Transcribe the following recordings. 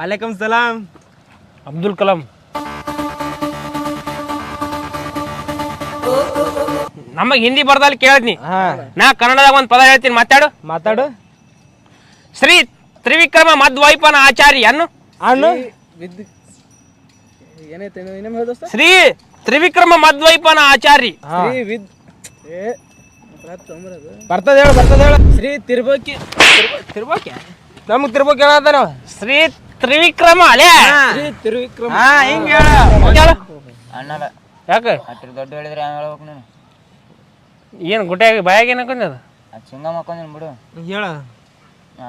ವಾಲೇಕಮ್ ಸಲಾಂ ಅಬ್ದುಲ್ ಕಲಾಂ ನಮಗ್ ಹಿಂದಿ ಬರ್ದಲ್ಲಿ ಕೇಳಿದ್ನಿ. ಹಾ. ನಾ ಕನ್ನಡದಾಗ ಒಂದ್ ಪದ ಹೇಳ್ತೀನಿ ಮಾತಾಡು. ಮಾತಾಡು. ಶ್ರೀ ತ್ರಿವಿಕ್ರಮ ಮಧ್ವೈಪನ ಆಚಾರ್ಯ ಅನ್ನು. ಅನ್ನು ಶ್ರೀ ತ್ರಿವಿಕ್ರಮ ಮಧ್ವೈಪನ ಆಚಾರ್ಯ. ಶ್ರೀ ವಿದ್ ಏ ಬರತ್ ತೊಂಬರದು. ಬರ್ತದ ಹೇಳು ಬರ್ತದ ಹೇಳು. ಶ್ರೀ ತಿರ್ಬೋಕಿ ತಿರ್ಬೋಕೆ ನಮಗ್ ತಿರ್ಬೋಕಿ ಹೇಳ ಶ್ರೀ ತ್ರಿವಿಕ್ರಮ ಅಲೇ. ತ್ರಿವಿಕ್ರಮ. ಹಾ ಹಿಂಗ ಹೇಳು. ಅಣ್ಣಲ್ಲ ಯಾಕೆ? ಅಷ್ಟ್ರ ದೊಡ್ಡ ಹೇಳಿದ್ರೆ ಹಂಗೆ ಹೇಳ್ಬೇಕು ನೀನು? ಏನು ಗುಟ್ಯಾಗ ಬಾಯಾಗ ಏನು ಹಾಕೊಂಡ್ ಆ ಚಿಂಗ ಮಕ್ಕೊಂದಿನ ಬಿಡು. ಹೇಳು.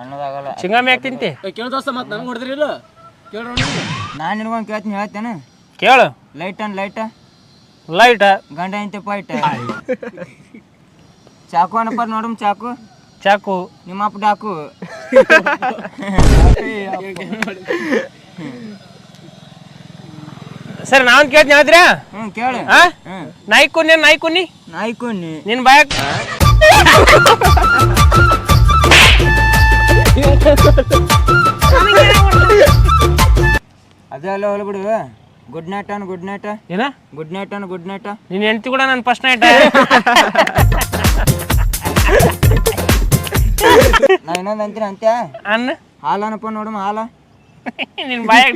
ಅಣ್ಣದಾಗಲ್ಲ. ಚಿಂಗಾಮಿ ಯಾಕೆ ತಿಂತಿ? ಕೇಳ ದೋಸ್ತ ಮತ್ತೆ ನನಗೆ ಹೊಡೆದ್ರಿ ಇಲ್ಲ? ಕೇಳ್ರಿ ನಾನು ನಿನಗೊಂದು ಕೇಳ್ತೀನಿ ಹೇಳ್ತೇನೆ ಕೇಳು. ಲೈಟ್ ಅನ್ ಲೈಟ್ ಲೈಟ್ ಗಂಡ ಇಂತೆ ಪಾಯ್ಟ್ ಚಾಕು ಅನ್ನಪ್ಪ ನೋಡಮ್ ಚಾಕು? ಚಾಕು. ನಿಮ್ಮ ಅಪ್ಪ ಡಾಕು. ಸರಿ ನಾವ್ ಕೇಳ್ತೀನಿ ಹೇಳಿದ್ರ್ಯಾ ಹ್ಞೂ ಕೇಳು. ಹಾ ಹ್ಞೂ ನಾಯಿ ಕುನ್ನಿ ನಾಯಿ ಕುನ್ನಿ ನಾಯಿ ಕುನ್ನಿ ನಿನ್ ಬಾಯಕ್ ಅದೇ ಅಲ್ಲ ಹೊಲ ಬಿಡು. ಗುಡ್ ನೈಟ್ ಅನ್ ಗುಡ್ ನೈಟ್ ಏನ? ಗುಡ್ ನೈಟ್ ಅನ್ ಗುಡ್ ನೈಟ್ ನಿನ್ ಹೆಂಡತಿ ಕೂಡ ನನ್ ಫಸ್ಟ್ ನೈಟ್ ನಾ ಇನ್ನೊಂದು ಅಂತೀನಿ ಅಂತ್ಯ? ಅನ್ನ? ಹಾಲನಪ್ಪ ನೋಡಮ್ಮ ಹಾಲ. ನಿನ್ ಬಾಯಾಗ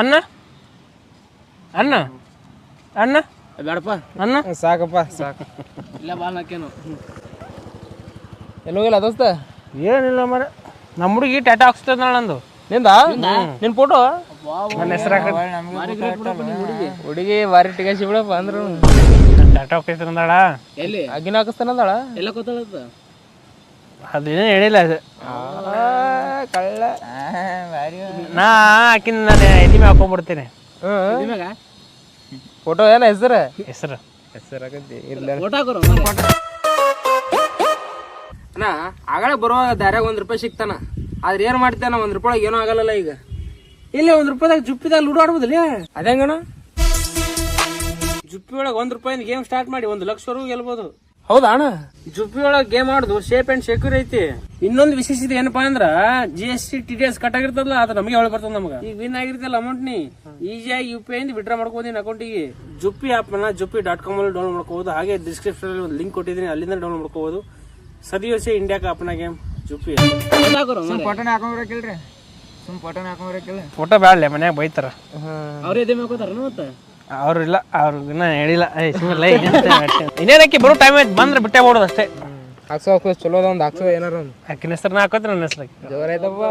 ಅನ್ನ? ಅನ್ನ? ಅನ್ನ? ಬೇಡಪ್ಪ. ಅನ್ನ? ಸಾಕಪ್ಪ ಸಾಕು. ಇಲ್ಲ ಬಾಲ್ ನಾಕೇನು ಎಲ್ಲೋಗಿಲ್ಲ ದೋಸ್ತ? ಏನಿಲ್ಲ ಮರ. ನಮ್ಮ ಹುಡುಗಿ ಟಾಟಾ ಹಾಕ್ಸ್ತದ ನಂದು. ನಿಂದ? ನಿನ್ ಫೋಟೋ ನನ್ನ ಹೆಸರು ಹುಡುಗಿ. ಬಾರಿ ಟಿಕಾಸಿ ಬಿಡಪ್ಪ ಅಂದ್ರು. ಟಾಟಾ ಹಾಕ್ತೈತಿ ಅಂದಾಳ. ಎಲ್ಲಿ? ಅಗಿನ ಹಾಕಿಸ್ತಾನಂದಾಳ ಎಲ್ಲ ಗೊತ್ತಾಗತ್ತ? ಅದೇನು ಹೇಳಿಲ್ಲ. ಅದು ಕಳ್ಳ. ನಾ ಆಕಿನ ನಾನು ಎದಿಮೆ ಹಾಕೊಂಡ್ಬಿಡ್ತೇನೆ ಫೋಟೋ ಏನ ಹೆಸರು? ಹೆಸರು. ಹೆಸರು ಆಗತ್ತೆ ಇಲ್ಲ. ಫೋಟೋ ಅಣ್ಣ ಆಗಳ ಬರುವಾಗ ದಾರ್ಯಾಗ ಒಂದು ರೂಪಾಯಿ ಸಿಗ್ತಾನ. ಆದ್ರೆ ಏನು ಮಾಡ್ತಾನ ಒಂದು ರೂಪಾಯಿ ಏನೂ ಆಗಲ್ಲ ಈಗ. ಇಲ್ಲ ಒಂದ್ ರೂಪಾಯಿದಾಗ ಜುಪ್ಪಿದಾಗ ಲೂಡೋ ಆಡ್ಬೋದಿಲ್ಲ? ಅದೇಂಗಣ ಜುಪ್ಪಿ ಒಳಗ ಒಂದ್ ರೂಪಾಯಿಂದ ಗೇಮ್ ಸ್ಟಾರ್ಟ್ ಮಾಡಿ ಒಂದ್ ಲಕ್ಷವರೆಗೂ ಗೆಲ್ಬೋದು. ಹೌದಾ ಅಣ್ಣ? ಜುಪ್ಪಿ ಒಳಗ ಗೇಮ್ ಆಡುದು ಸೇಫ್ ಅಂಡ್ ಸೆಕ್ಯೂರ್ ಐತಿ. ಇನ್ನೊಂದು ವಿಶೇಷತೆ ಏನಪ್ಪಾ ಅಂದ್ರ G S T T D S cut ಆಗಿರ್ತದಲ್ಲ ಅದು ನಮಗೆ ಹೊಳೆ ಬರ್ತದ ನಮಗ? ಈಗ ವಿನ್ ಆಗಿರ್ತಲ್ಲ ಅಮೌಂಟ್ ನೀ? ಈಸಿಯಾಗಿ ಯು ಪಿ ಐ ವಿಡ್ರಾ ಮಾಡ್ಕೋದಿ ಅಕೌಂಟಿಗೆ ಜುಪ್ಪಿ ಆಪ್ನ ಜುಪ್ಪಿ ಡಾಟ್ ಕಾಮ್ ಅಲ್ಲಿ ಡೌನ್ಲೋಡ್ ಮಾಡ್ಕೋಬಹುದು ಹಾಗೆ ಡಿಸ್ಕ್ರಿಪ್ಷನ್ ಅಲ್ಲಿ ಒಂದು ಲಿಂಕ್ ಕೊಟ್ಟಿದ್ದೀನಿ ಅಲ್ಲಿಂದ ಡೌನ್ಲೋಡ್ ಮಾಡ್ಕೋಬಹುದು ಸದಿಯೋಸೆ ಇಂಡಿಯಾ ಆಪ್ನ ಗೇಮ್ ಜುಪ್ಪಿ ಅಕೌಂಟ್ ಫೋಟೋನ ಹಾಕೊಂಡ್ರಕ್ಕಿಲ್ರಿ ಸುಮ್ ಫೋಟೋನ ಹಾಕೊಂಡ್ರಕ್ಕಿಲ್ಲ ಫೋಟೋ ಬೇಡ ಮನ್ಯಾಗ ಬೈತಾರ. ಅವ್ರೇ ಮತ್ತೆ? ಅವ್ರು ಇಲ್ಲ ಅವ್ರು ಇನ್ನ ಹೇಳಿಲ್ಲ ಏಯ್ ಸುಮ್ಮನೆ ಇನ್ನೇನಕ್ಕೆ ಬರೋ ಟೈಮ್ ಆಯ್ತು ಬಂದ್ರೆ ಬಿಟ್ಟೆ ಬಿಡೋದು ಅಷ್ಟೇ. ಹಾಕ್ಸೋ ಹಾಕ್ಸೋ ಚಲೋ ಅದ ಒಂದ್ ಹಾಕ್ಸೋ ಏನಾರ ಒಂದ್. ಆಕಿನ ಹೆಸರು ಹಾಕೋದ್ರೆ ನನ್ನ ಹೆಸರು ಜೋರ್ ಆಯ್ತಪ್ಪ.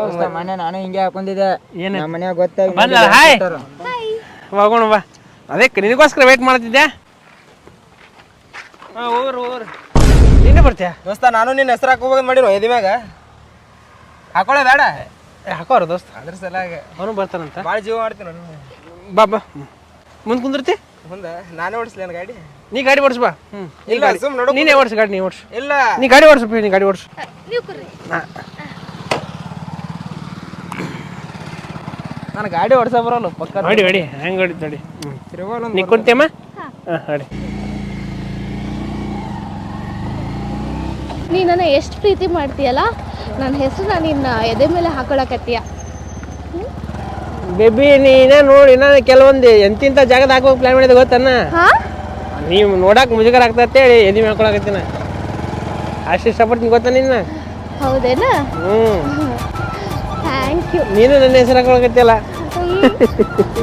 ನಾನು ಹಿಂಗೆ ಹಾಕೊಂಡಿದ್ದೆ. ಏನು ನಮ್ಮ ಮನ್ಯಾಗ ಗೊತ್ತಾಗಿ ಬಂದ್ಲ ಹಾಯ್. ಹೋಗೋಣ ಬಾ. ಅದಕ್ಕೆ ನಿನಗೋಸ್ಕರ ವೇಟ್ ಮಾಡ್ತಿದ್ದೆ ಆ ನೀನೇ ಬರ್ತೀಯ? ದೋಸ್ತ ನಾನು ನಿನ್ನ ಹೆಸರು ಹಾಕೋಬೇಕು ಮಾಡಿರೋ ಎದಿ ಮ್ಯಾಗ. ಹಾಕೊಳ್ಳೆ ಬೇಡ. ಹಾಕೋರು ದೋಸ್ತ. ಅದ್ರ ಸಲಾಗ. ಅವನು ಬರ್ತಾನಂತ. ಭಾಳ ಜೀವ ಮಾಡ್ತೀನಿ ನಾನು ಬಾ ಬಾ. ಮುಂದೆ ಕುಂದಿರ್ತಿ? ಮುಂದೆ? ನಾನೇ ಓಡಿಸ್ಲಿ ನನ್ನ ಗಾಡಿ? ನೀ ಗಾಡಿ ಓಡಿಸ್ ಬಾ. ಹ್ಞೂ ಇಲ್ಲ ಸುಮ್ ನೋಡು ನೀನೇ ಓಡಿಸ್ ಗಾಡಿ ನೀ ಓಡಿಸ್. ಇಲ್ಲ. ನೀ ಗಾಡಿ ಓಡಿಸು ನೀ ಗಾಡಿ ಓಡಿಸು. ನಾನು ಗಾಡಿ ಓಡಿಸ ಬರೋಲ್ಲ ಪಕ್ಕ ನೋಡಿ ನೋಡಿ. ಹೆಂಗೆ ಹೊಡಿ ನೋಡಿ. ತಿರುಗೋಲ್ಲ ನೀ ಕುಂತಿಯಮ್ಮ? ಹಾಂ ನೋಡಿ. ನೀ ನನ್ನ ಎಷ್ಟು ಪ್ರೀತಿ ಮಾಡ್ತೀಯಲ್ಲ? ನನ್ನ ಹೆಸರು ನಿನ್ನ ಎದೆ ಮೇಲೆ ಹಾಕೊಳಕತ್ತೀಯ? ಬೇಬಿ ನೀನೇ ನೋಡಿ ನಾನು ಕೆಲವೊಂದು ಎಂತಿಂತ ಜಾಗದ ಹಾಕೋಕೆ ಪ್ಲಾನ್ ಮಾಡಿದ ಗೊತ್ತನ್ನ ಹಾ? ನೀವು ನೋಡಕ್ ಮುಜುಗರ ಆಗ್ತೈತೆ ಹೇಳಿ ಎದಿ ಮಾಡ್ಕೊಳಕತ್ತೀನ ಅಷ್ಟು ಇಷ್ಟಪಡ್ತೀನಿ ಗೊತ್ತಾ ನಿನ್ನ? ಹೌದೇನಾ? ಹ್ಞೂ ಥ್ಯಾಂಕ್ ಯು ನೀನು ನನ್ನ ಹೆಸರು ಹಾಕೊಳಕತ್ತಿಯಲ್ಲ?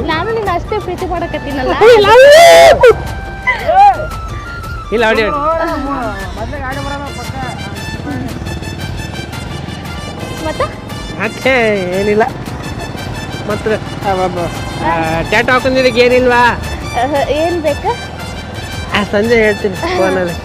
ನಾನು ನಿನ್ನ ಅಷ್ಟೇ ಪ್ರೀತಿ ಮಾಡಕತ್ತೀನಲ್ಲ? ಇಲ್ಲ ಹೊಡಿ ಮತ್ತೆ? ಮತ್ತೆ ಏನಿಲ್ಲ. ಮತ್ತೆ ಟ್ಯಾಟೋ ಹಾಕೊಂಡಿದ್ದಕ್ಕೆ ಏನಿಲ್ವಾ? ಏನ್ ಬೇಕಾ? ಆ, ಸಂಜೆ ಹೇಳ್ತೀನಿ ಫೋನಲ್ಲಿ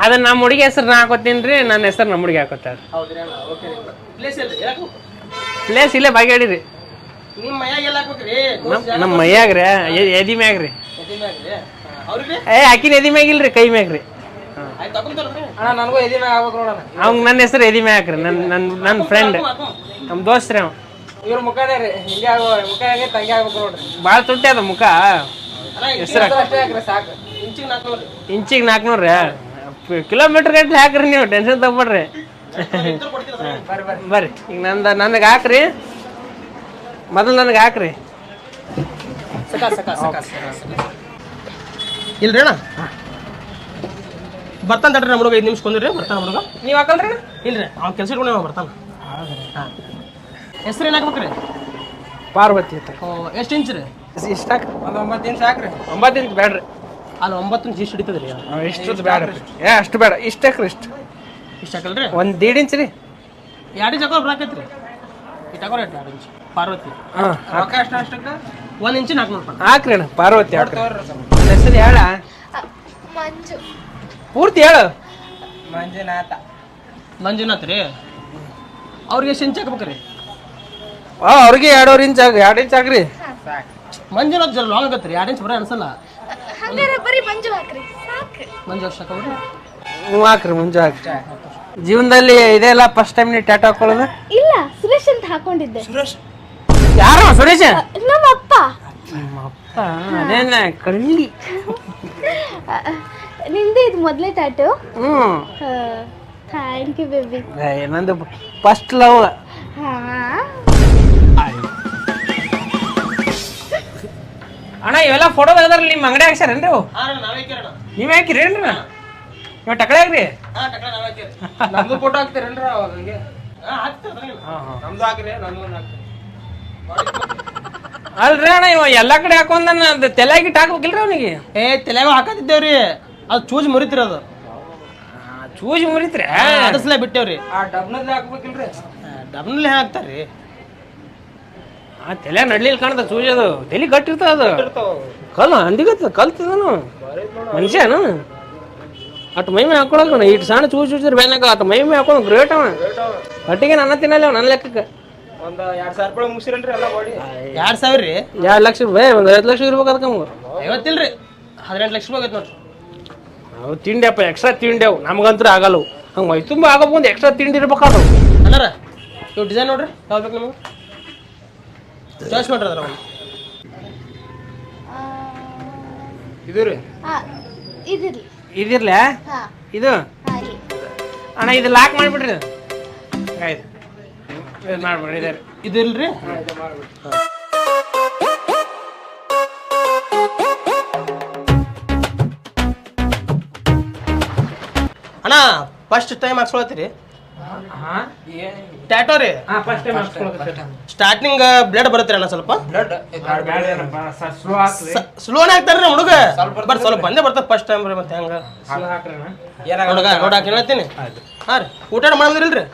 ಅದನ್ನ ನಮ್ಮ ಹುಡುಗಿ ಹೆಸರು ನಾ ಹಾಕೋತೀನಿ ರೀ ನನ್ನ ಹೆಸರು ನಮ್ಮ ಹುಡುಗಿ ಹಾಕೋತಾರ ಹೌದ್ರಿ ಅಣ್ಣ ಓಕೆ ಪ್ಲೇಸ್ ಎಲ್ರಿ ಯಾಕೆ ಪ್ಲೇಸ್ ಇಲ್ಲೇ ಬಾಗೇಡಿರಿ ನಿಮ್ಮ ನಮ್ಮ ನಮ್ಮ ಮೈಯಾಗ್ರಿ ಎದಿ ಮ್ಯಾಗ್ರಿ ಅವ್ರಿಗೆ? ಏ ಆಕಿನ ಎದಿ ಮ್ಯಾಗಿಲ್ರಿ ಕೈ ಮ್ಯಾಗ್ರಿ ಆಯ್ತು ಅಣ್ಣ ನನಗೂ ಎದಿ ಮ್ಯಾಗ ಆಗ್ಬೇಕು ನೋಡಣ ಅವ್ನ್ ನನ್ನ ಹೆಸರು ಎದಿ ಮ್ಯಾಗ ಹಾಕ್ರಿ ನನ್ನ ನನ್ನ ನನ್ನ ಫ್ರೆಂಡ್ ನಮ್ಮ ದೋಸ್ತ್ರಿ ಅವ. ಇವ್ರ ಮುಖನೇ ರೀ ಹಿಂಗೆ ಆಗೋ ಮುಖ ಹಂಗೆ ತಂಗಿ ಆಗ್ಬೇಕು ನೋಡ್ರಿ. ಭಾಳ ತುಟ್ಟಿ ಅದ ಮುಖ. ಹೆಸರು ಅಷ್ಟೇ ಹಾಕ್ರಿ ಸಾಕು ಇಂಚಿಗೆ ನಾಲ್ಕು ಇಂಚಿಗೆ ನಾಲ್ಕುನೂರು ಕಿಲೋಮೀಟರ್ ಗಂಟ್ಲೆ ಹಾಕ್ರಿ ನೀವು ಟೆನ್ಷನ್ ತಗೊಬೇಡ್ರಿ. ಬರ್ರಿ ಈಗ ನಂದ ನನಗೆ ಹಾಕ್ರಿ. ಮೊದಲು ನನಗೆ ಹಾಕ್ರಿ. ಇಲ್ರಿ ಅಣ್ಣ? ಬರ್ತಾನ ತಡ್ರಿ ನಮ್ಮ ಹುಡುಗ ಐದು ನಿಮಿಷ ಕೊಂದ್ರಿ ಬರ್ತಾನ ಹುಡುಗ. ನೀವು ಹಾಕಲ್ರಿ? ಇಲ್ರಿ ಅವ್ನ ಕೆಲಸ ಇಟ್ಕೊಂಡು ಅವ ಬರ್ತಾನ. ಹೆಸರು ಏನು ಹಾಕ್ಬೇಕ್ರಿ? ಪಾರ್ವತಿ ಅಂತ. ಎಷ್ಟು ಇಂಚ್ ರೀ ಇಷ್ಟ ಹಾಕ್ರಿ ಒಂದು ಒಂಬತ್ತು ನಿಮಿಷ ಹಾಕ್ರಿ. ಒಂಬತ್ತು ಇಂಚ್ ಬೇಡ್ರಿ ಅಲ್ಲಿ ಒಂಬತ್ತು ಇಂಚ್ ಇಷ್ಟು ಹಿಡಿತದ್ರಿ ಇಷ್ಟು ಬೇಡ ಏ ಅಷ್ಟು ಬೇಡ ಇಷ್ಟ ಹಾಕ್ರಿ ಇಷ್ಟು? ಇಷ್ಟು ಹಾಕಲ್ರಿ ಒಂದು ದೀಡ್ ಇಂಚ್ ರೀ. ಎರಡು ಇಂಚ್ ಹಾಕೋರು ಹಾಕೈತ್ರಿ ಇಟ್ಟು ಹಾಕೋರಿ ಎರಡು ಇಂಚ್ ಪಾರ್ವತಿ. ಹಾಂ ರೊಕ್ಕ ಅಷ್ಟ ಅಷ್ಟಕ್ಕೆ? ಒಂದು ಇಂಚ್ ನಾಲ್ಕು ರೂಪಾಯಿ. ಹಾಕ್ರಿ ಅಣ್ಣ ಪಾರ್ವತಿ ಹಾಕ್ರಿ. ಹೆಸರು ಹೇಳ. ಮಂಜು. ಪೂರ್ತಿ ಹೇಳು. ಮಂಜುನಾಥ. ಮಂಜುನಾಥ್ ರೀ? ಅವ್ರಿಗೆ ಎಷ್ಟು ಇಂಚ್ ಹಾಕ್ಬೇಕ್ರಿ? ಆ ಅವ್ರಿಗೆ ಎರಡೂವರೆ ಇಂಚ್ ಹಾಕ್ರಿ ಎರಡು ಇಂಚ್ ಹಾಕ್ರಿ ಮಂಜುನಾಥ್ ಜರ ಲಾಂಗ್ ಆಗತ್ತೆ ರೀ ಎರಡು ಇಂಚ್ ಬರೋ ಅನ್ಸಲ್ಲ. ಹಂಗಾರೆ ಬರೀ ಮಂಜು ಹಾಕ್ರಿ. ಸಾಕು ಮಂಜು ಹಾಕೋರಿ ಹ್ಞೂ ಹಾಕ್ರಿ ಮುಂಚೆ ಹಾಕ್ರಿ. ಜೀವನದಲ್ಲಿ ಇದೆಲ್ಲ ಫಸ್ಟ್ ಟೈಮ್ ನೀವು ಟ್ಯಾಟೋ ಹಾಕೊಳ್ಳೋದು? ಇಲ್ಲ ಸುರೇಶ್ ಅಂತ ಹಾಕೊಂಡಿದ್ದೆ. ಯಾರು ಸುರೇಶ್? ನಮ್ಮ ಅಪ್ಪ. ಅಪ್ಪ ಅದೇನ ಕಳ್ಳಿ ನಿಂದೆ ಇದು ಮೊದಲೇ ಟ್ಯಾಟು ಹ್ಞೂ. ಥ್ಯಾಂಕ್ ಯು ಬೇಬಿ ಏನಂದ ನಂದು ಫಸ್ಟ್ ಲವ್ ಹಾ. ಅಣ್ಣ ಇವೆಲ್ಲ ಫೋಟೋ ತೆಗೆದ್ರಲ್ಲಿ ನಿಮ್ಮ ಅಂಗಡಿ ಹಾಕ್ಸಾರೇನ್ರಿ ಅವು? ನೀವ್ ಹಾಕಿರಿ ಏನ್ರಿ ನೀವ್ ಟಕಳೆ ಹಾಕ್ರಿ? ನಮ್ದು ಫೋಟೋ ಹಾಕ್ತೀರೇನ್ರಿ ಹಂಗೆ? ನಮ್ದು ಹಾಕ್ರಿ ಅಲ್ರಿ ಅಣ್ಣ ಇವ ಎಲ್ಲಾ ಕಡೆ ಹಾಕೊಂಡ್ ನನ್ನ ತಲೆಯಾಗಿಟ್ಟು ಹಾಕ್ಬೇಕಿಲ್ರಿ ಅವನಿಗೆ? ಏ ತಲೆಗ ಹಾಕತ್ತಿದ್ದೇವ್ರಿ. ಅದು ಚೂಜ್ ಮುರಿತಿರೋದು ಚೂಜ್ ಮುರಿತ್ರಿ? ಅದಸ್ಲೇ ಬಿಟ್ಟೇವ್ರಿ. ಆ ಡಬ್ನಲ್ಲಿ ಹಾಕ್ಬೇಕಿಲ್ರಿ? ಡಬ್ನಲ್ಲಿ ಹಾಕ್ತಾರ್ರಿ. ಆ ತಲೆ ನಡ್ಲಿಲ್ ಕಾಣ್ತದ ಚೂಜಿ ಅದು. ತಲೆ ಗಟ್ಟಿರ್ತದ ಅದು. ಕಲ್ ಅಂದಿಗತ್ತ ಕಲ್ತದನು ಮನುಷ್ಯನು. ಅಟ್ ಮೈಮೆ ಹಾಕೊಳಕ ಇಟ್ ಸಣ್ಣ ಚೂಜ್ ಚೂಚಿದ್ರೆ ಬೇನಾಗ ಅಟ್ ಮೈಮೆ ಹಾಕೊಂಡು ಗ್ರೇಟ್ ಅವ ಒಟ್ಟಿಗೆ ನನ್ನ ತಿನ್ನಲ್ಲ ಅವ ನನ್ನ ಲೆಕ್ಕಕ್ಕೆ. ಎರಡ್ ಸಾವಿರ ರೂಪಾಯಿ ಮುಗಿಸಿರನ್ರಿ ಎಲ್ಲ ಬಾಡಿ. ಎರಡು ಸಾವಿರ ರೀ? ಎರಡು ಲಕ್ಷ ಬೇ ಒಂದು ಐವತ್ತು ಲಕ್ಷ ಇರ್ಬೇಕು ಅದಕ್ಕೆ ನಮ್ಗೆ ಐವತ್ತಿಲ್ರಿ? ಹದಿನೆಂಟು ಲಕ್ಷ ರೂಪಾಯಿ ನೋಡ್ರಿ. ಅವು ತಿಂಡಿ ಅಪ್ಪ ಎಕ್ಸ್ಟ್ರಾ ತಿಂಡಿ ಅವು. ನಮಗಂತೂ ಆಗಲ್ಲ ಹಂಗೆ ಮೈ ತುಂಬ ಆಗೋ ಮುಂದೆ ಎಕ್ಸ್ಟ್ರಾ ತಿಂಡಿ ಇರ್ಬೇಕಾದ್ರು ಅಣ್ಣಾರ ಇವು ಡಿಸೈನ್ ನೋಡ್ರಿ ಯಾವ್ದು ಬೇಕು ನಿಮಗೆ? ಚಾಯ್ಸ್ ಮಾಡ್ರಿ ಅದ್ರ ಇದು ರೀ? ಇದಿರ್ಲಿ. ಇದಿರ್ಲ? ಹಾ. ಇದು? ಹಾಗೆ. ಅಣ್ಣ ಇದು ಲಾಕ್ ಮಾಡಿಬಿಡ್ರಿ. ಆಯ್ತು. ಇದು ಮಾಡ್ಬಿಡ್ರಿ ಇದೇ ರೀ. ಇದು ಇಲ್ರಿ? ಅಣ್ಣ ಫಸ್ಟ್ ಟೈಮ್ ಹಾಕ್ಸ್ಕೊಳತ್ತೀರಿ? ಟ್ಯಾಟೋ ರೀ? ಹಾ ಫಸ್ಟ್ ಟೈಮ್ ಹಾಕ್ಸ್ಕೊಳಕತ್ತೀರಿ. ಸ್ಟಾರ್ಟಿಂಗ್ ಬ್ಲಡ್ ಬರುತ್ತೆ ಅಣ್ಣ ಸ್ವಲ್ಪ. ಸ್ಲೋನ್ ಹಾಕ್ತಾರ್ರಿ ನಮ್ಮ ಹುಡುಗ. ಬಟ್ ಸ್ವಲ್ಪ ಬಂದೇ ಬರ್ತದೆ ಫಸ್ಟ್ ಟೈಮ್ ರೀ ಮತ್ತೆ ಹೆಂಗ. ಹುಡುಗ ನೋಡ ಹೇಳ್ತೀನಿ. ಹಾ ರೀ ಊಟ ಮಾಡಿದ್ರಿಲ್ರಿ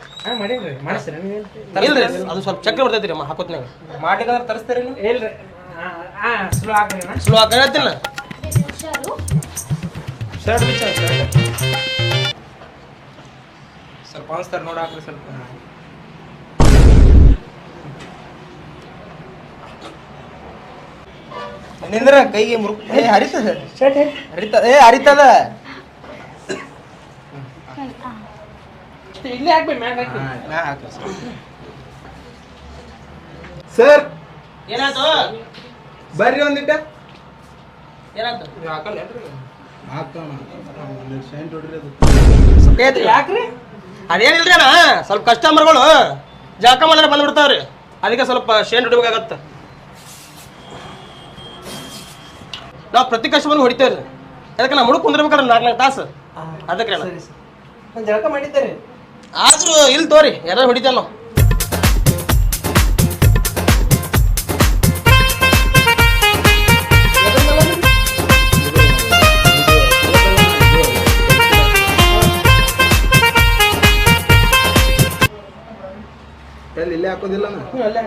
ನೀವೇನ್? ಇಲ್ರಿ? ಅದು ಸ್ವಲ್ಪ ಚಕ್ರ ಬರ್ತೈತಿ ರೀ ಹಾಕೋತ್ನಾಗ ಮಾಡಿದ್ರೆ ತರಿಸ್ತೀರಿ ಇಲ್ರಿ. ಸ್ಲೋ ಹಾಕ ಹೇಳ್ತೀನಿ. ಶರ್ಟ್ ಸ್ವಲ್ಪ ಅನ್ಸ್ತಾರೆ ನೋಡಿ ಹಾಕ್ರಿ ಸ್ವಲ್ಪ ನಿಂದ್ರ ಕೈಗೆ ಮುರುಕ್ ಏ ಹರಿತದ ಹರಿತ ಏ ಹರಿತದ. ಇಲ್ಲೇ ಹಾಕ್ಬೇಕು ಮ್ಯಾಗ ನಾ ಹಾಕ್ರಿ ಸರ್. ಏನಾಯ್ತು? ಬರ್ರಿ ಒಂದಿಟ್ಟ ಏನಾಯ್ತು? ನೀವು ಹಾಕಲ್ಲೇನ್ರಿ ಯಾಕ್ರಿ? ಅದೇನಿಲ್ರಿ ಅಣ್ಣ? ಸ್ವಲ್ಪ ಕಸ್ಟಮರ್ಗಳು ಜಾಕ ಮಾಡಾರ ಬಂದ್ಬಿಡ್ತಾವ್ರಿ. ಅದಕ್ಕೆ ಸ್ವಲ್ಪ ಶೇನ್ ಹೊಡಿಬೇಕಾಗತ್ತ ನಾವು ಪ್ರತಿ ಕಸ್ಟಮರ್ ಹೊಡಿತೇವ್ರಿ. ಅದಕ್ಕೆ ನಾವು ಹುಡುಕ್ ಕುಂದಿರ್ಬೇಕಲ್ಲ ನಾಲ್ಕು ನಾಲ್ಕು ತಾಸು. ಅದಕ್ಕೆ ಜಳಕ ಮಾಡಿದ್ದೀರಿ ಆದ್ರೂ ಇಲ್ಲಿ ತೋರಿ ಯಾರು ಹೊಡಿತೇವೆ ನಾವು. ಹಾಕೋದಿಲ್ಲ ಏನಾಗಲ್ಲ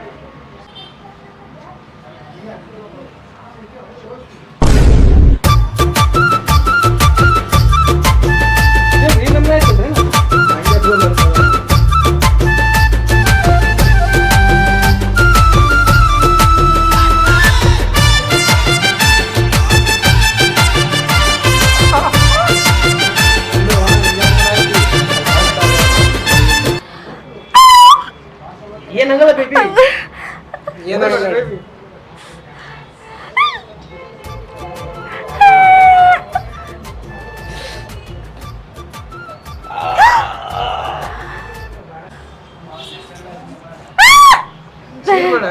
ಏನಾಗಲ್ಲ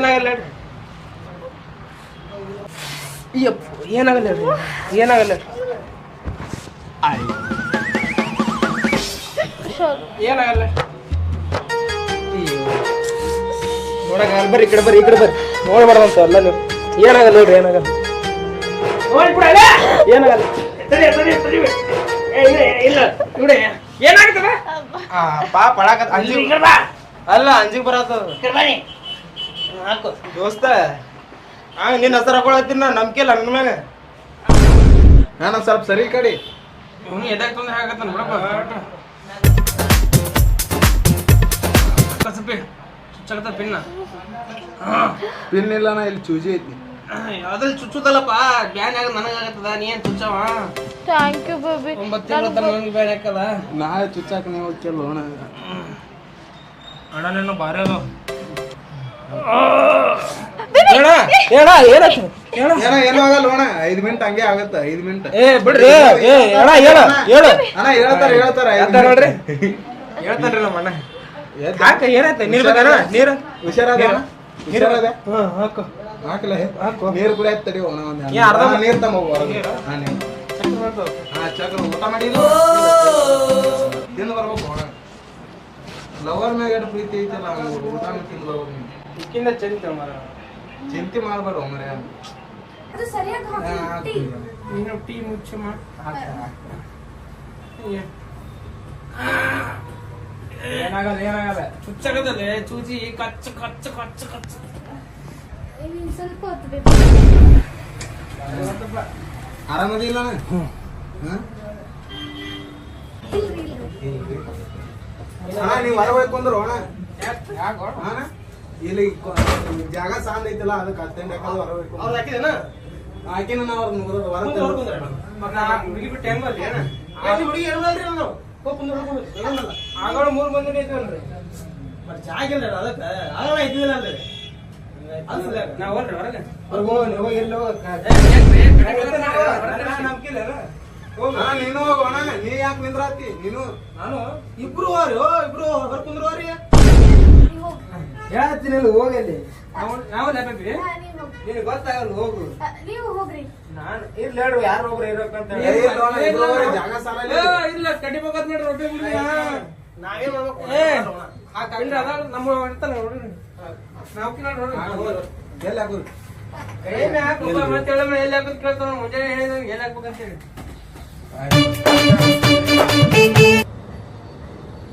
ಏನಾಗಲ್ಲ ಅಯ್ಯಪ್ಪ ಏನಾಗಲ್ಲ ಏನಾಗಲ್ಲ ಏನಾಗಲ್ಲ. ನೋಡಕ ಬರ್ರಿ ಈ ಕಡೆ ಬರ್ರಿ ಈ ಕಡೆ ಬರ್ರಿ. ನೋಡ್ಬಾರ್ದಂತ ಅಲ್ಲ ನೀವು. ಏನಾಗಲ್ಲ ನೋಡ್ರಿ ಏನಾಗಲ್ಲ. ಏನಾಗಲ್ಲ. ಏನಾಗ್ತದ? ಪಾಪ ಅಳಾಕತ್ ಅಂಜಿ ಬಾ. ಅಲ್ಲ ಅಂಜಿಗ್ ಬರತ್ತದ. ಹಾಕು. ದೋಸ್ತ ಆ ನಿನ್ನ ಹೆಸರು ಹಾಕೊಳತ್ತೀನಿ ನಾ ನಂಬಿಕೆ ಇಲ್ಲ ನನ್ನ ನಾನು ಸ್ವಲ್ಪ ಸರಿ ಕಡಿ. ಇವ್ನು ಎದಾಗ ತೊಂದ್ರೆ ಆಗತ್ತಾನ ಬಿಡಪ್ಪ. ಕಸಪಿ ಚುಚ್ಚಾಗತ್ತ ಪಿನ್ನ. ಪಿನ್ ಇಲ್ಲ ನಾ ಇಲ್ಲಿ ಚೂಜಿ ಐತಿ. ಯಾವ್ದ್ರಲ್ಲಿ ಚುಚ್ಚುದಲ್ಲಪ್ಪ? ಬ್ಯಾನ್ ಆಗ ನನಗಾಗತ್ತದ ನೀ ಏನ್ ಚುಚ್ಚವ? ಥ್ಯಾಂಕ್ ಯು ಬೇಬಿ ಒಂಬತ್ತು ತಿಂಗಳ ತನಕ ನನಗೆ ಬ್ಯಾನ್ ಹಾಕದ? ನಾಳೆ ಚುಚ್ಚಾಕ ನೀವು ಕೇಳೋಣ ಅಣ್ಣನೇನು ಬಾರಿ ಅದು ಹೇಳ ಹೇಳ ಏನಾಯ್ತು ಹೇಳ. ಏನ ಏನೂ ಆಗಲ್ಲ ಅಣ್ಣ. ಐದು ಮಿನಿಟ್ ಹಂಗೆ ಆಗತ್ತ ಐದ್ ಮಿನಿಟ್ ಏ ಬಿಡ್ರಿ ಏ ಹೇಳ ಹೇಳ ಹೇಳು. ಅಣ್ಣ ಹೇಳ್ತಾರ ಹೇಳ್ತಾರ ಹೇಳ್ತಾರ ನೋಡ್ರಿ ಹೇಳ್ತಾನ್ರಿ ನಮ್ಮ ಅಣ್ಣ ಹಾಕ ಏನಾಯ್ತು? ನೀರು ನೀರು? ಹುಷಾರದ ಹುಷಾರದ. ಹ್ಮ್ ಹಾಕು. ಹಾಕಲ ನೀರ್ ತಡಿ ಅಣ್ಣ ನೀರು ಏ, ಅರ್ಧ ಹಾ, ನೀರ್ ತಮ್ಮ ಹಾ ನೀರ್. ಹಾ ಚಕ್ರ ಊಟ ಮಾಡಿಲ್ಲ ತಿಂದು ಬರ್ಬೇಕು ಅಣ್ಣ. ಲವರ್ ಮ್ಯಾಗ ಎಷ್ಟು ಪ್ರೀತಿ ಐತಲ್ಲ ಊಟ ತಿಂದು ಬರ್ಬೇಕು ಇಕ್ಕಿಂದ ಚಂದ ಮರ. ಚಿಂತೆ ಮಾಡ್ಬೇಡ ಮರ ನೀನು ಟೀ ಮುಚ್ಚು ಮಾ. ಏನಾಗಲ್ಲ ಏನಾಗಲ್ಲ. ಚುಚ್ಚಾಗದಲ್ಲೇ ಚೂಚಿ ಕಚ್ಚ ಕಚ್ಚ ಕಚ್ಚ ಕಚ್ಚ. ಸ್ವಲ್ಪ ಹೊತ್ತು ಬೇಬಿ ಆರಾಮದಿಲ್ಲ ಅಣ್ಣ ನೀವು ಬರಬೇಕು ಅಂದ್ರು ಅಣ್ಣ. ಅಣ್ಣ? ಇಲ್ಲಿ ಜಾಗ ಸಾಂದ್ ಐತಲ್ಲ ಅದಕ್ಕೆ ಅತ್ತೆಂಡ್ ಯಾಕಂದ್ರೆ ಹೊರಬೇಕು ಅವ್ರು ಹಾಕಿದೇನ? ಆಕಿನ ನಾವು ಅವ್ರ ಮುಗಿದ ಹೊರ ಹುಡುಗಿ ಬಿಟ್ಟು ಹೆಂಗ್ ಬರ್ಲಿ ಹುಡುಗಿ ಕುಂದ್ರು. ಹೇಳಲ್ಲ. ಆಗಳ ಮೂರ್ ಮಂದಿ ಐತಲ್ರಿ ಜಾಗ ಇಲ್ಲ ಅದಕ್ಕೆ. ಆಗಳ ಇದ್ದಿಲ್ಲ ಅಲ್ರಿ. ನಾವು ಹೋಗ್ರಿ ಹೊರಗೆ. ಹೋಗಿ ಎಲ್ಲಿ ನೀನು ಹೋಗೋಣ ನೀ ಯಾಕೆ ನಿಂದ್ರಾತಿ? ನೀನು. ನಾನು ಇಬ್ರು ಹೋರಿ ಓ ಇಬ್ರು ಹೊರ. ಕುಂದ್ರವ್ರಿ ಹೇಳ್ತೀನಿ ಹೋಗಿ ಅಲ್ಲಿ. ನಾವು ನಾವು ನಿನಗೆ ಗೊತ್ತಾಗಲ್ಲ ಹೋಗು. ನೀವು ಹೋಗ್ರಿ. ನಾನು ಯಾರು ಒಬ್ರು ಇಲ್ಲ ಜಾಗ. ಇಲ್ಲ. ಕಡಿಬೇಕಂತ ನೋಡ್ರಿ ಇಲ್ರಿ ಅದ ನಮ್ಮ ನೋಡ್ರಿ. ನಾವು ನೋಡ್ರಿ ಎಲ್ಲಿ ಹಾಕೋದು? ಮತ್ತೆ ಹೇಳಮ್ಮ ಎಲ್ಲಿ ಹಾಕೋದ್ ಮುಂಜಾನೆ ಹೇಳಿದಂಗೆ ಎಲ್ಲಿ ಹಾಕ್ಬೇಕಂತ ಹೇಳಿ.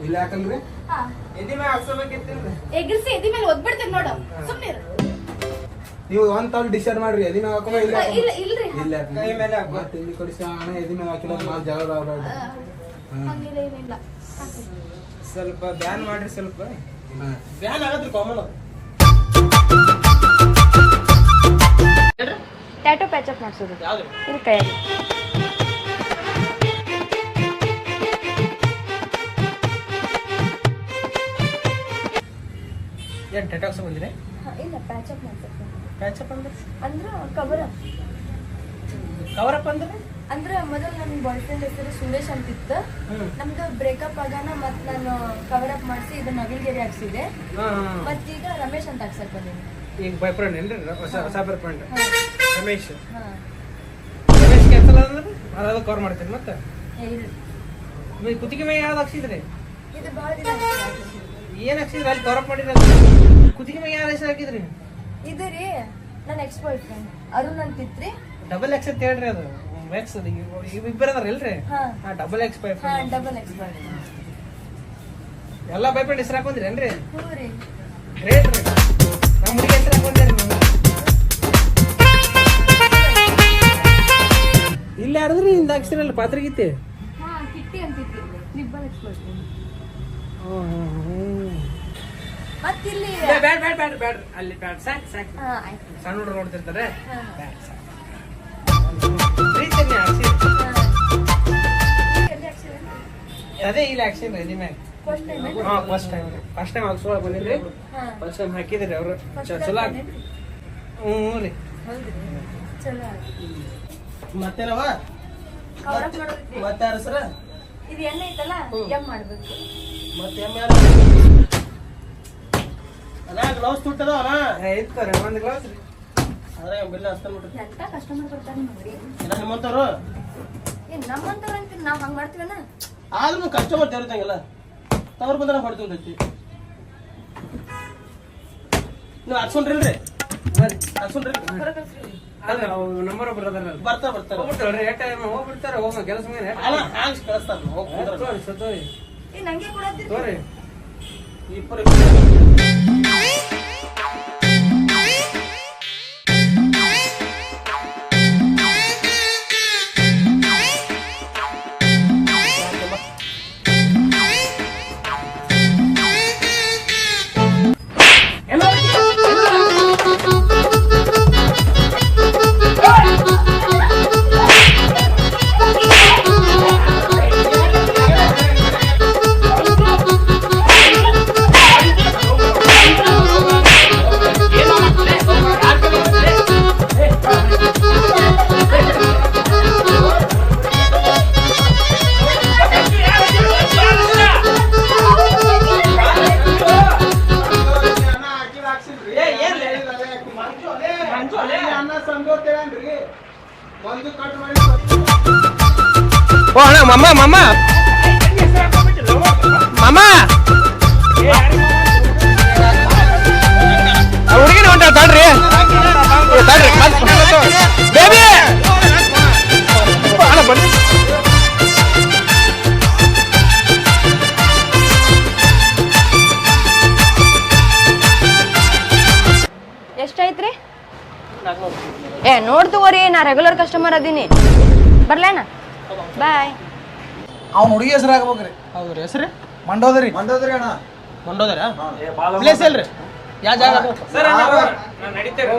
ಇಲ್ಲಿ ಹಾಕಲ್ರಿ ಎದಿ ಮೇಲೆ ಹಾಕ್ಸಬೇಕಿತ್ತಿಲ್ರಿ ಎಗ್ರಿಸಿ ಎದಿ ಮೇಲೆ ಒದ್ಬಿಡ್ತೀನಿ ನೋಡು. ಸುಮ್ಮನೆ ನೀವು ಒಂದ್ ತಾವ್ ಡಿಸೈಡ್ ಮಾಡ್ರಿ ಎದಿ ಹಾಕೋಣ ಇಲ್ಲ ಇಲ್ಲ ಇಲ್ರಿ. ಇಲ್ಲ ಕೈ ಮೇಲೆ. ಮತ್ತೆ ಇಲ್ಲಿ ಕೊಡಿಸಿ ಅಣ್ಣ ಎದಿ ಮ್ಯಾಗ ಹಾಕಿಲ್ಲ ನಾವು ಜಾಗ ಆಗ್ಬೇಡ ಹಂಗಿಲ್ಲ ಏನಿಲ್ಲ. ಸ್ವಲ್ಪ ಬ್ಯಾನ್ ಮಾಡ್ರಿ ಸ್ವಲ್ಪ. ಬ್ಯಾನ್ ಆಗತ್ರಿ ಕಾಮನ್ ಟ್ಯಾಟೋ ಪ್ಯಾಚಪ್ ಮಾಡ್ಸೋದು. ಯಾವ್ದು ಇಲ್ಲಿ ಕೈಯಾಗಿ ಏನ್ ಟೆಟಾಕ್ಸ್ ಬಂದಿದೆ ಇಲ್ಲ ಪ್ಯಾಚಪ್ ಪ್ಯಾಚಪ್ ಅಂದ್ರೆ? ಅಂದ್ರ ಕವರ್ ಅಪ್ ಕವರ್ ಅಪ್ ಅಂದ್ರೆ? ಅಂದ್ರ ಮೊದಲು ನನ್ನ ಬಾಯ್ ಫ್ರೆಂಡ್ ಹೆಸರು ಸುರೇಶ್ ಅಂತಿತ್ತು. ನಮ್ದು ಬ್ರೇಕಪ್ ಆಗಾನ ಮತ್ ನಾನು ಕವರ್ ಅಪ್ ಮಾಡಿಸಿ ಇದು ನವಿಲ್ಗೆರೆ ಹಾಕ್ಸಿದೆ. ಮತ್ತೀಗ ರಮೇಶ್ ಅಂತ ಹಾಕ್ಸಕ್ ಬಂದೀನಿ. ಈಗ ಬಾಯ್ ಫ್ರೆಂಡ್ ಏನ್ರಿ ಹೊಸ ಹೊಸ boyfriend Ramesh. Ramesh cancel ಅಂದ್ರೆ? ಅದಾದ ಕವರ್ ಮಾಡ್ತೀನಿ ಮತ್ತೆ? ಕುತ್ತಿಗೆ ಮೇಲೆ ಯಾವ್ದು ಹಾಕ್ಸಿದ್ರಿ? ಇದು ಭಾಳ ದಿನ. ಏನ್ ಹಾಕ್ಸಿದ್ರಿ? ಅಲ್ಲಿ ಕವರ್ ಮಾಡಿರ ಕುದಿಗೆ ಮ್ಯಾಗ ಯಾರು ಹೆಸರು ಹಾಕಿದ್ರಿ? ಇದು ರೀ ನನ್ನ ಎಕ್ಸ್ ಬಾಯ್ ಫ್ರೆಂಡ್ ಅರುಣ್ ಅಂತಿತ್ರಿ. ಡಬಲ್ ಎಕ್ಸ್ ಅಂತ ಹೇಳ್ರಿ ಅದು. ಎಕ್ಸ್ ಅದು. ಇಬ್ಬರು ಅದಾರ ಇಲ್ರಿ? ಹಾ. ಹಾ ಡಬಲ್ ಎಕ್ಸ್ ಬಾಯ್ ಹಾ ಡಬಲ್ ಎಕ್ಸ್ ಬಾಯ್ ಎಲ್ಲ ಬಾಯ್ ಫ್ರೆಂಡ್ ಹೆಸರು ಹಾಕೊಂದ್ರಿ ಏನ್ರಿ? ಹ್ಞೂ ರೀ. ಇಲ್ಲ ಯಾರದ್ರಿ ಹಿಂದ ಹಾಕ್ಸಿರಲ್ಲ ಪಾತ್ರೆಗಿತ್ತಿ ಹಾ ಕಿಟ್ಟಿ ಅಂತಿತ್ತು ನಿಬ್ಬಲ್ ಎಕ್ಸ್ಪರ್ಟ್ ಮತ್ತಿಲ್ಲಿ ಬ್ಯಾಡ್ ಬ್ಯಾಡ್ ಬ್ಯಾಡ್ ಬ್ಯಾಡ್ ಅಲ್ಲಿ ಬ್ಯಾಡ್ ಅಲ್ಲಿ ಸಾಕ್ ಹಾ ಆಯ್ತು ಸಣ್ಣ ಹುಡುಗರು ನೋಡ್ತಿರ್ತಾರೆ ಹಾ ಬ್ಯಾಡ್ ಸಾಕು ಹಾಕ್ಸಿ ಎಲ್ಲಿ accident? ಅದೇ ಇಲ್ಲ ಹಾಕ್ಸಿನ್ರಿ ರೆಡಿ ಮ್ಯಾಗ First time ಏನ? ಹಾ ಫಸ್ಟ್ ಟೈಮ್ ಫಸ್ಟ್ ಟೈಮ್ ಹಾಕ್ಸೋಳಕ್ ಬಂದಿದ್ರಿ ಹಾ. ಫಸ್ಟ್ ಟೈಮ್ ಹಾಕಿದ್ರಿ ಅವರು First time ಚಲೋ ಆಗ್-? ಹ್ಞೂ ರೀ ಹೌದ್ರಿ? ಚಲೋ ಆಯ್ತು. ಮತ್ತೇನವ Cover up ಮಾಡೋದೈತ್ರಿ. ಮತ್ತೆ ಯಾರು ಸರ ಇದು ಎಣ್ಣೆ ಐತಲ್ಲ ಎಂ ಮಾಡ್ಬೇಕು. ಮತ್ತೆ ಎಂ ಯಾರ? ಅಣ್ಣ ಗ್ಲೌಸ್ ತುಟ್ಟದವ ಇರ್ತಾರೆ ಒಂದು ಗ್ಲೌಸ್ ರೀ. ಅದ್ರಾಗ ಬಿಲ್ ಹಚ್ತಾನ ಬಿಡ್ರಿ ಎಂತ ಕಸ್ಟಮರ್ ಬರ್ತಾರೆ ನೋಡಿ ಎಲ್ಲ ನಿಮ್ಮಂತವ್ರು? ಏನ್ ನಮ್ಮಂತವ್ರ ಅಂತೀರಿ ನಾವ್ ಹಂಗೆ ಮಾಡ್ತೀವನ ಆದ್ರೂ ಕಸ್ಟಮರ್ ತೆರಿತಂಗಿಲ್ಲ. ತವ್ರು ಬಂದ್ರೆ ಹೊಡ್ತಿರ್ತೈತಿ ನೀವು ಹಚ್ಕೊಂಡ್ರಿಲ್ರಿ ನಂಬರ್ ಒಬ್ರು ಅದಾರಲ್ಲ ಬರ್ತಾ ಬರ್ತಾರ ಹೋಗ್ಬಿಡ್ತಾವ್ರಿ ಏಟ್ ಟೈಮ್ ಹೋಗ್ಬಿಡ್ತಾರೆ ಹೋಗೋ ಕೆಲಸ ಮೇಲೆ ಅಲ್ಲ ಹ್ಯಾಂಗ್ಸ್ ಕಳಿಸ್ತಾರ. ಹೋಗಿ ಕುಂದ್ರ ತೋರಿ ಸತ್ತೋರಿ ಏ ನಂಗೆ ಕೊಡತ್ತೀರಿ ತೋರಿ. ಇಬ್ಬರು ಓ, ಅಣ್ಣ ಮಮ್ಮ ಮಮ್ಮ ಮಮ್ಮ ಹುಡುಗಿನ ಹೊಂಟ ತಡ್ರಿ ತಡ್ರಿ ಬೇಬಿ ಅಣ್ಣ, ಬನ್ನಿ. ಎಷ್ಟಾಯ್ತ್ರಿ? ಏ ನೋಡ್ ತಗೋರಿ ನಾ ರೆಗ್ಯುಲರ್ ಕಸ್ಟಮರ್ ಅದೀನಿ. ಬರ್ಲೇನ ಬಾಯ್ ಅವ್ನ ಹುಡುಗಿ ಹೆಸರು ಆಗ್ಬೇಕ್ರಿ ಹೌದ್ರಿ ಹೆಸರು? ಮಂಡೋದ್ರಿ. ಮಂಡೋದರಿ ಅಣ್ಣ. ಮಂಡೋದರ? ಪ್ಲೇಸ್ ಎಲ್ರಿ ಯಾವ ಜಾಗ? ನಡೀತೇವೆ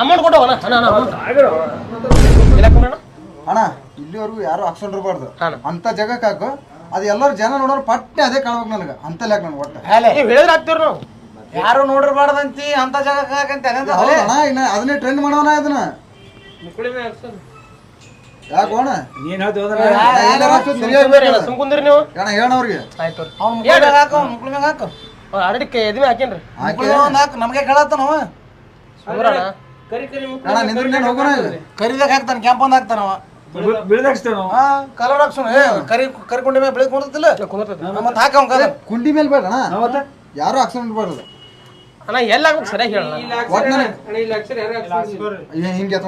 ಅಮೌಂಟ್ ಕೊಟ್ಟವನ ಅಣ್ಣ ಅಣ್ಣ amount. ಇಲ್ಲ ಕೊಡೋಣ. ಅಣ್ಣ ಇಲ್ಲಿವರೆಗೂ ಯಾರು ಹಾಕ್ಸ್ಕೊಂಡಿರ್ಬಾರ್ದು ಹಾಂ. ಅಂತ ಜಾಗಕ್ಕೆ ಹಾಕು. ಅದು ಎಲ್ಲರೂ ಜನ ನೋಡೋರು ಪಟ್ಟೆ ಅದೇ ಕಾಣ್ಬೇಕು ನನಗೆ. ಅಂತ ಲೆಕ್ಕ ನನ್ಗೆ ಒಟ್ಟ. ನೀವು ಹೇಳಿದ್ರೆ ಹಾಕ್ತೀವ್ರಿ ನಾವು. ಯಾರು ನೋಡಿರ್ಬಾರ್ದಂತಿ ಅಂತ ಜಾಗಕ್ಕೆ ಹಾಕಂತ ಹೌದು ಅಣ್ಣ ಇನ್ನ ಅದನ್ನೇ ಟ್ರೆಂಡ್ ಮಾಡೋಣ ಇದನ್ನ. ನೀನ್ ಹೇಳ್ತೀವಿ ನೀವು ಅಣ್ಣ ಹೇಳ ಅವ್ರಿಗೆ? ಆಯ್ತು ಅವ್ನು ಹಾಕು ಹಾಕು. ಹಾಕೇನ್ರಿ. ಒಂದ್ ಹಾಕು. ನಮಗೆ ಅವ ಸುಮ್ರಣ್ಣ ಕರಿ ಕರಿ ಅಣ್ಣ ಹೋಗೋಣ ಕರಿದಾಗ ಹಾಕ್ತಾನ ಕೆಂಪ್ ಹಾಕ್ತಾನ ಅವ. ಹಾ ಕಲರ್ ಹಾಕ್ಸೋಣ ಏ ಕರಿ ಕುಂಡಿ ಮೇಲೆ ಬೆಳಗ್ಗೆ ಮತ್ತೆ ಕುಂಡಿ ಮೇಲೆ ಬೇಡ ಅಣ್ಣ. ಯಾರು ಹಾಕ್ಸ್ಕೊಂಡಿರ್ಬಾರ್ದು ಅಣ್ಣ ಸರಿಯಾಗಿ ಹಿಂಗೆ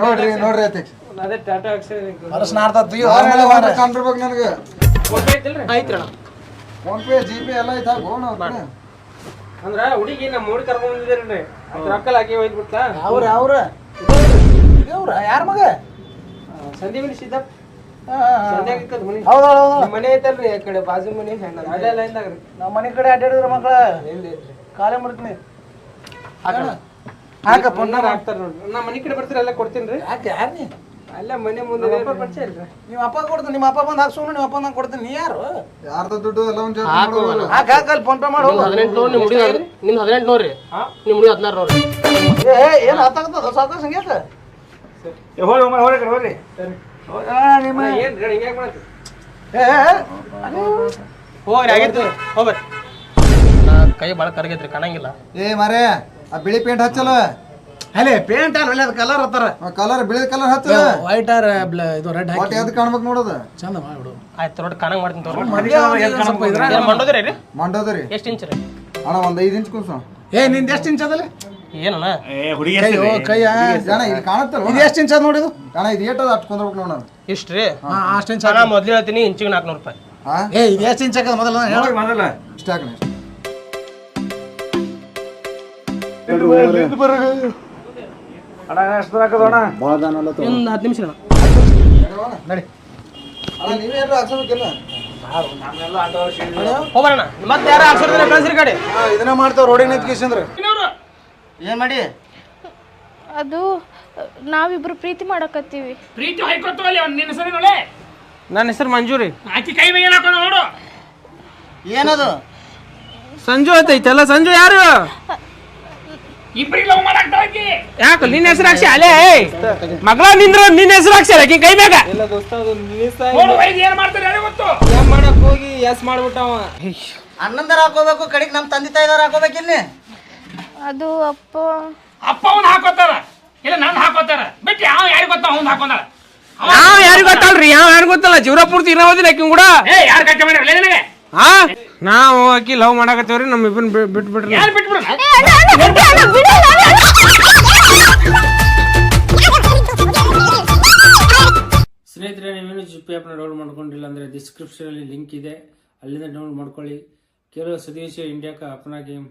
ನೋಡ್ರಿ ನೋಡ್ರಿ ಅಧ್ಯಕ್ಷ ಅದೇ ಟಾಟಾ ನನಗೆ? ಫೋನ್ ಪೇ ಐತಿಲ್ರಿ? ಐತ್ರಿ ಅಣ್ಣ. ಫೋನ್ ಪೇ ಜಿ ಪೇ ಎಲ್ಲ ಐತಾ? ಹೋಗೋಣ ಅಂದ್ರ ಹುಡುಗಿ ನಮ್ಮ ಮೂಡಿ ಕರ್ಕೊಂಡ್ ಬಂದಿದ್ದೀರಿ ರೊಕ್ಕಲ್ ಹಾಕಿ ಒಯ್ದು ಬಿಡ್ತಾ? ಅವ್ರ ಅವ್ರ. ಅವ್ರ ಯಾರ ಮಗ? ಸಂದೀಪಿನ ಸಿದ್ದಪ್ಪ. ಮನಿ? ಐತಲ್ರಿ ಆ ಕಡೆ ಬಾಜು ಮನಿ ನಮ್ಮ ಮನೆ ಕಡೆ ಅಡ್ಡಾಡಿದ್ರ ಮಕ್ಕಳ ಕಾಲೇ ಮಾಡ್ತೀನಿ ಹಾಕ ಪೊನ್ನ ಪೊನ್ನಾರ ಹಾಕ್ತಾರೆ ನೋಡ್ರಿ ನಾ ಮನಿ ಕಡೆ ಬರ್ತೀರ ಎಲ್ಲ ಕೊಡ್ತೀನಿ ಯಾಕೆ ಯಾರು ನೀ ಅಲ್ಲ ಮನೆ ಮುಂದೆ ಪರಿಚಯ ಇಲ್ರಿ. ನಿಮ್ಮ ಅಪ್ಪ ಕೊಡ್ತೀನಿ ನಿಮ್ಮ ಅಪ್ಪ ಬಂದು ಹಾಕ್ಸೋಣ ನಿಮ್ಮ ಅಪ್ಪ ನಂಗೆ ಕೊಡ್ತೀನಿ. ನೀ ಯಾರು? ಯಾರ್ದ ದುಡ್ಡು ಎಲ್ಲ ಒಂದು ಹಾಕ ಹಾಕ ಅಲ್ಲಿ ಫೋನ್ ಪೇ ಮಾಡು. ಹೋಗು ಹದಿನೆಂಟು ನೋಡಿ ನಿಮ್ಮ ಹುಡುಗಿ ನಿಮ್ದು ಹದಿನೆಂಟು ನೋಡ್ರಿ. ನಿಮ್ಮ ಹುಡುಗಿ ಹದಿನಾರು ನೋಡ್ರಿ. ಏ ಏನು ಹತ್ತಾಗತ್ತದ ಸಾಕು ಸಂಗೇತ. ನಿಮ್ಮ ಏನ್ ಹಿಂಗ್ಯಾಕ್ ಮಾಡತ್ತಿ? ಏ ಹೋಗ್ರಿ ಆಗಿತ್ತು. ಹೋಗ್ರಿ ಕೈ ಭಾಳ ಕರಗೈತ್ರಿ ಕಾಣಂಗಿಲ್ಲ. ಏ ಮಾರೇ ಆ ಬಿಳಿ ಪೇಂಟ್ ಹಚ್ಚಲು ಅಲ್ಲೇ ಪೇಂಟ್ ಅಲ್ಲ ಒಳ್ಳೆ ಕಲರ್ ಹತ್ತಾರ ಕಲರ್ ಬಿಳಿ ಕಲರ್ ಹತ್ತ ವೈಟ್ ಆರ್ ಇದು ರೆಡ್ ಹಾಕಿ. ಅದು ಕಾಣ್ಬೇಕು ನೋಡೋದು? ಚಂದ ಮಾಡ್ಬಿಡು. ಆಯ್ತು ನೋಡಿ ಕಾಣಂಗ್ ಮಾಡ್ತೀನಿ ತೋರಿ ಮಂಡೋದ್ರಿ ರೀ ಮಂಡೋದ್ರಿ. ಎಷ್ಟು ಇಂಚ್ ರೀ? ಅಣ್ಣ ಒಂದ್ ಐದು ಇಂಚ್ ಕೂಸ ಏ ನಿಂದ ಎಷ್ಟು ಇಂಚ್ ಅದಲ್ಲ? ಏನಣ್ಣ? ಕೈಯ? ಅಣ್ಣ ಇಲ್ಲಿ ಕಾಣುತ್ತಲ್ಲ ಇದು ಎಷ್ಟು ಇಂಚ್ ಅದ ನೋಡಿದು ಅಣ್ಣ ಇದು ಏಟ್ ಅದ ಅಷ್ಟು ಕುಂದ್ರಬೇಕು ನೋಡ ಇಷ್ಟು ರೀ? ಆ ಅಷ್ಟು ಇಂಚ್ ಅಣ್ಣ ಮೊದ್ಲು ಹೇಳ್ತೀನಿ ಇಂಚಿಗೆ ನಾಲ್ಕುನೂರು ರೂಪಾಯಿ. ಏ ಇದು ಎಷ್ಟು ಇಂಚ್ ಹಾಕದ ಮೊದಲ? ಹೇಳ ಇಷ್ಟ ಹಾಕಣ ಅಣ್ಣ ಎಷ್ಟು ಭಾಳ ದಾನ ಹತ್ತು ನಿಮಿಷ ನಡಿ. ಅಲ್ಲ ನೀವೇ ಯಾರು ಹಾಕ್ಸೋಬೇಕಿಲ್ಲ ಹೋಗೋಣ ಮತ್ತೆ ಯಾರು ಹಾಕ್ಸೋದ್ರೆ ಕಳ್ಸ್ರಿ ಕಡೆ? ಹಾ ಇದನ್ನ ಮಾಡ್ತಾವ ರೋಡಿಗೆ ನಿಂತ್ಕೇಸಂದ್ರ ಏನ್ ಮಾಡಿ? ಅದು ನಾವಿಬ್ರು ಪ್ರೀತಿ ಮಾಡಕತ್ತೀವಿ. ಪ್ರೀತಿ ಹೊಯ್ಕೊತ್ತವಲ್ಲಿ ಅವ್ನು ನಿನ್ನ ಸರಿ ನೋಡೆ. ನನ್ನ ಹೆಸರು ಮಂಜೂರಿ. ಆಕಿ ಕೈ ಮೇಲೆ ಹಾಕೋಣ ನೋಡು. ಏನದು? ಸಂಜು ಐತೈತಲ್ಲ ಸಂಜು ಯಾರು? ಇಬ್ಬರಿಗೆ ಲವ್ ಮಾಡಾಕ್ತಾ ಆಕಿ ಯಾಕ ನಿನ್ನ ಹೆಸರು ಹಾಕ್ಸಿ ಅಲೇ ಮಗಳ ನಿಂದ್ರ ನಿನ್ನ ಹೆಸರು ಹಾಕ್ಸ್ಯಾರ ಆಕಿ ಕೈ ಮ್ಯಾಗ ನೋಡು ವೈದ್ ಏನ್ ಮಾಡ್ತಾರೆ ಯಾರಿಗೆ ಗೊತ್ತು. ಮಾಡಕ್ ಹೋಗಿ ಎಸ್ ಮಾಡ್ಬಿಟ್ಟವ ಅಣ್ಣಂದರ ಹಾಕೋಬೇಕು ಕಡೆಗೆ ನಮ್ಮ ತಂದೆ ತಾಯಿದಾರ ಹಾಕೋಬೇಕಿಲ್ಲಿ ಅದು ಅಪ್ಪ. ಅಪ್ಪ ಅವ್ನು ಹಾಕೋತಾರ. ಇಲ್ಲ ನಾನು ಹಾಕೋತಾರ. ಬಿಟ್ಟು ಯಾವ ಯಾರಿಗೆ ಗೊತ್ತ ಅವ್ನು ಹಾಕೋತಾರ ಯಾವ ಯಾರಿಗ ಗೊತ್ತಲ್ರಿ? ಯಾವ ಯಾರಿಗ ಗೊತ್ತಲ್ಲ? ಜೀವನ ಪೂರ್ತಿ ಇರೋದಿಲ್ಲ ಆಕಿ ಕೂಡ. ಏ ಯಾರು ಕಟ್ಟ ಮಾಡಿರಲ್ಲ ನಿನಗೆ. ಹಾ ನಾವು ಆಕಿ ಲವ್ ಮಾಡಾಕತ್ತೇವ್ರಿ ನಮ್ ಇಬ್ಬನ್ ಬಿಟ್ಬಿಟ್ರಿ. ಯಾರು ಬಿಟ್ಬಿಡು ಸ್ನೇಹಿತರೆ ನೀವೇನು ಜಿ ಪಿ ಆ್ಯಪ್ನ ಡೌನ್ಲೋಡ್ ಮಾಡ್ಕೊಂಡಿಲ್ಲ ಅಂದರೆ ಡಿಸ್ಕ್ರಿಪ್ಷನಲ್ಲಿ ಲಿಂಕ್ ಇದೆ. ಅಲ್ಲಿಂದ ಡೌನ್ಲೋಡ್ ಮಾಡ್ಕೊಳ್ಳಿ. ಕೇರಳ ಸ್ವದೇಶಿ ಇಂಡಿಯಾಕ ಅಪ್ನಾ ಗೇಮ್